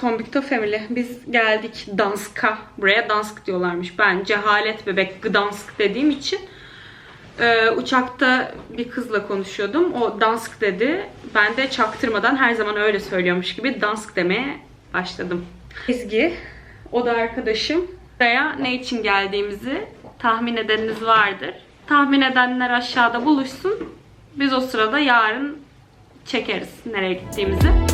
Tombikto Family. Biz geldik Dansk'a. Buraya Dansk diyorlarmış. Ben cehalet bebek Gdansk dediğim için e, uçakta bir kızla konuşuyordum. O Dansk dedi. Ben de çaktırmadan her zaman öyle söylüyormuş gibi Dansk demeye başladım. Ezgi, o da arkadaşım. Buraya ne için geldiğimizi tahmin edeniniz vardır. Tahmin edenler aşağıda buluşsun. Biz o sırada yarın çekeriz nereye gittiğimizi.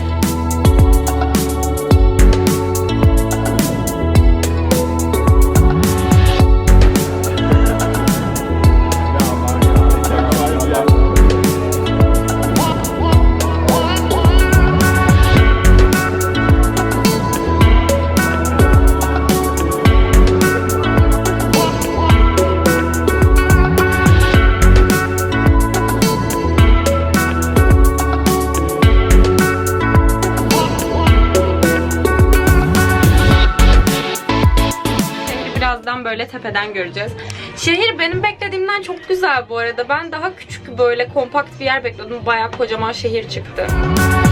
Böyle tepeden göreceğiz. Şehir benim beklediğimden çok güzel bu arada. Ben daha küçük böyle kompakt bir yer bekliyordum. Bayağı kocaman şehir çıktı. Nasılsın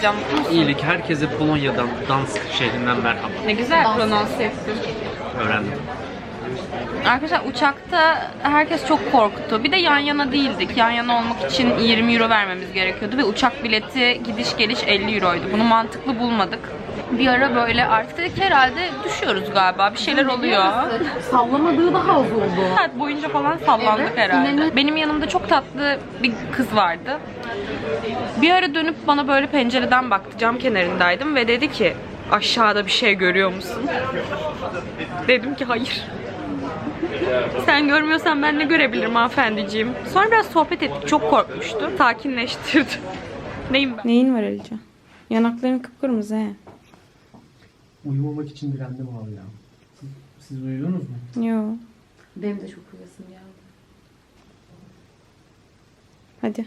Ecem? İyilik herkese Polonya'dan, Dansk şehrinden merhaba. Ne güzel prononse ettin. Öğrendim. Arkadaşlar uçakta herkes çok korktu. Bir de yan yana değildik. Yan yana olmak için 20 euro vermemiz gerekiyordu ve uçak bileti gidiş geliş 50 euroydu. Bunu mantıklı bulmadık. Bir ara böyle artık dedik herhalde düşüyoruz galiba. Bir şeyler oluyor. Sallamadığı daha az oldu. saat boyunca falan sallandık Evet, herhalde. inanın- Benim yanımda çok tatlı bir kız vardı. Bir ara dönüp bana böyle pencereden baktı. Cam kenarındaydım ve dedi ki aşağıda bir şey görüyor musun? Dedim ki hayır. Sen görmüyorsan ben ne görebilirim hanımefendiciğim. Sonra biraz sohbet ettik. Çok korkmuştu. Sakinleştirdi. Neyim ben? Neyin var Alican? Yanakların kıpkırmızı he. Uyumamak için direndim abi ya. Siz, siz uyudunuz mu? Yo. Benim de çok uyasım geldi. Hadi.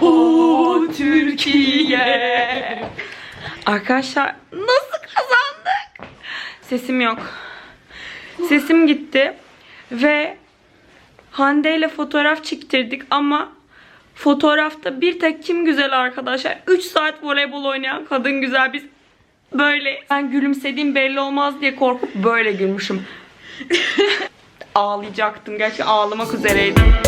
O Türkiye. Arkadaşlar nasıl kazandık? sesim yok. Sesim gitti ve Hande ile fotoğraf çektirdik ama fotoğrafta bir tek kim güzel arkadaşlar? 3 saat voleybol oynayan kadın güzel. Biz böyle ben gülümsediğim belli olmaz diye korkup böyle gülmüşüm. Ağlayacaktım. Gerçi ağlamak üzereydim.